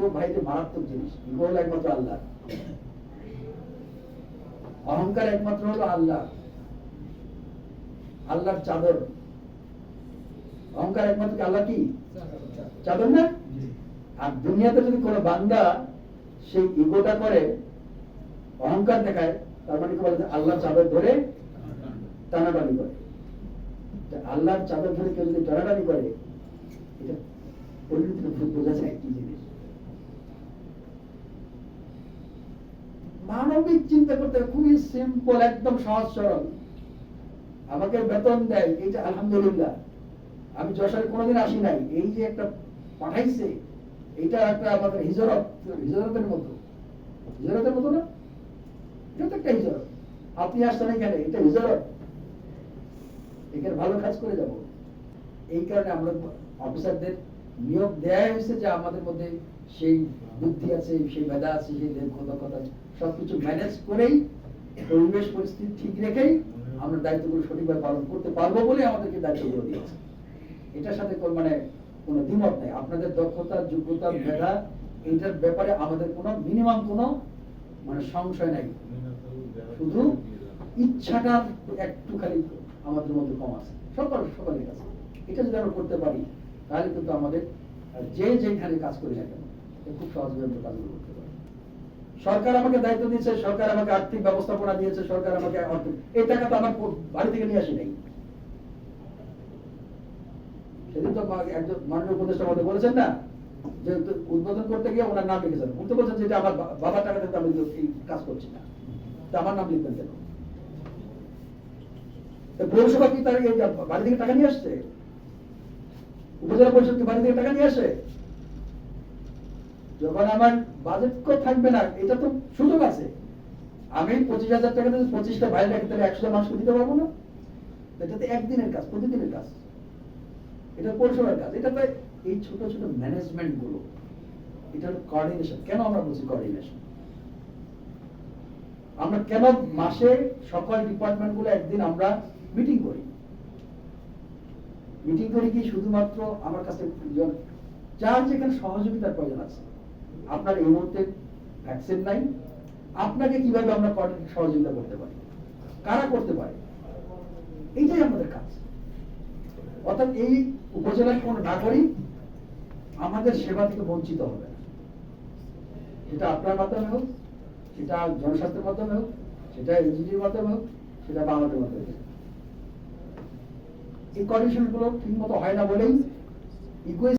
Ego ভাইতে মারাত্মক জিনিস। Ego হলো একমাত্র আল্লাহ। অহংকার একমাত্র হলো আল্লাহ। আল্লাহর চাদর। অহংকার একমাত্র আল্লাহ কি? চাদর না? আর দুনিয়াতে যদি কোনো বান্দা সেই ইগোটা করে অহংকার দেখায় তার মানে কি বলে? আল্লাহ চাদর ধরে টানাটানি করে। আল্লাহর চাদর ধরে কেউ যদি টানাটানি করে এটা পরিণতিটা বোঝা যায় কি জিনিস। মানবিক চিন্তা করতে খুবই সিম্পল একদম সহজ, সরল। আমাকে বেতন দেয় এইটা আলহামদুলিল্লাহ। আমি যশোরে কোনোদিন আসি নাই, এই যে একটা পাঠাইছে, এইটা একটা আমাদের হিজরত, হিজরতের মতো। হিজরতের মতো না? এটা তো একটা হিজরত। আপনি আসছেন এখানে, এটা হিজরত। এখানে ভালো কাজ করে যাব। এই কারণে আমরা অফিসারদের নিয়োগ দেয়া হয়েছে যে আমাদের মধ্যে সেই বুদ্ধি আছে, সেই মেধা আছে, সেই আছে, সবকিছু ম্যানেজ করেই পরিবেশ পরিস্থিতি ঠিক রেখেই আমরা দায়িত্বগুলো সঠিকভাবে পালন করতে পারব বলে আমাদেরকে দায়িত্বগুলো দিয়েছে এটার সাথে মানে কোনো দ্বিমত নেই। আপনাদের দক্ষতা, যোগ্যতা, মেধা, এইটার ব্যাপারে আমাদের কোনো মিনিমাম কোনো মানে সংশয় নাই। শুধু ইচ্ছাটা একটু খালি আমাদের মধ্যে কম আছে। সকল সকলের কাছে। এটা যদি আমরা করতে পারি, তাহলে কিন্তু আমাদের যে যেখানে কাজ করি না কেন খুব সহজভাবে কাজগুলো করতে পারি। সরকার আমাকে দায়িত্ব দিয়েছে, সরকার আমাকে আর্থিক ব্যবস্থাপনা দিয়েছে, সরকার আমাকে অর্থ এই টাকা তো আমার বাড়ি থেকে নিয়ে আসি নাই। সেদিন তো একজন মাননীয় উপদেষ্টা আমাদের বলেছেন না, যে উদ্বোধন করতে গিয়ে ওনার নাম লিখেছেন। উনি তো বলছেন যে আমার বাবার টাকা থেকে আমি এই কাজ করছি না। তা আমার নাম লিখবেন কেন? পৌরসভা কি তার বাড়ি থেকে টাকা নিয়ে আসছে? উপজেলা পরিষদ কি বাড়ি থেকে টাকা নিয়ে আসে? যখন আমার বাজেট থাকবে না, এটা তো সুযোগ আছে। আমি পঁচিশ হাজার টাকা দিয়ে পঁচিশটা ভাই রাখি তাহলে একশো মানুষকে দিতে পারব না। এটা তো একদিনের কাজ, প্রতিদিনের কাজ। এটা পৌরসভার কাজ। এটা তো এই ছোট ছোট ম্যানেজমেন্টগুলো এটা হলো কোঅর্ডিনেশন কেন আমরা বলছি কোঅর্ডিনেশন আমরা কেন মাসে সকল ডিপার্টমেন্টগুলো একদিন আমরা মিটিং করি? মিটিং করি কি শুধুমাত্র আমার কাছে যার যেখানে সহযোগিতার প্রয়োজন আছে। আপনার এই মুহূর্তে ভ্যাকসিন নাই। আপনাকে কীভাবে আমরা সহযোগিতা করতে পারি? কারা করতে পারে? এইটাই আমাদের কাজ। অর্থাৎ এই উপজেলার কোন নাগরিক আমাদের সেবা থেকে বঞ্চিত হবে না। সেটা আপনার মাধ্যমে হোক, সেটা জনস্বাস্থ্যের মাধ্যমে হোক, সেটা এনজিওর মাধ্যমে হোক, সেটা বা আমাদের মাধ্যমে হোক। এই ঠিক মতো হয় না বলেই ইগোয়েস্ট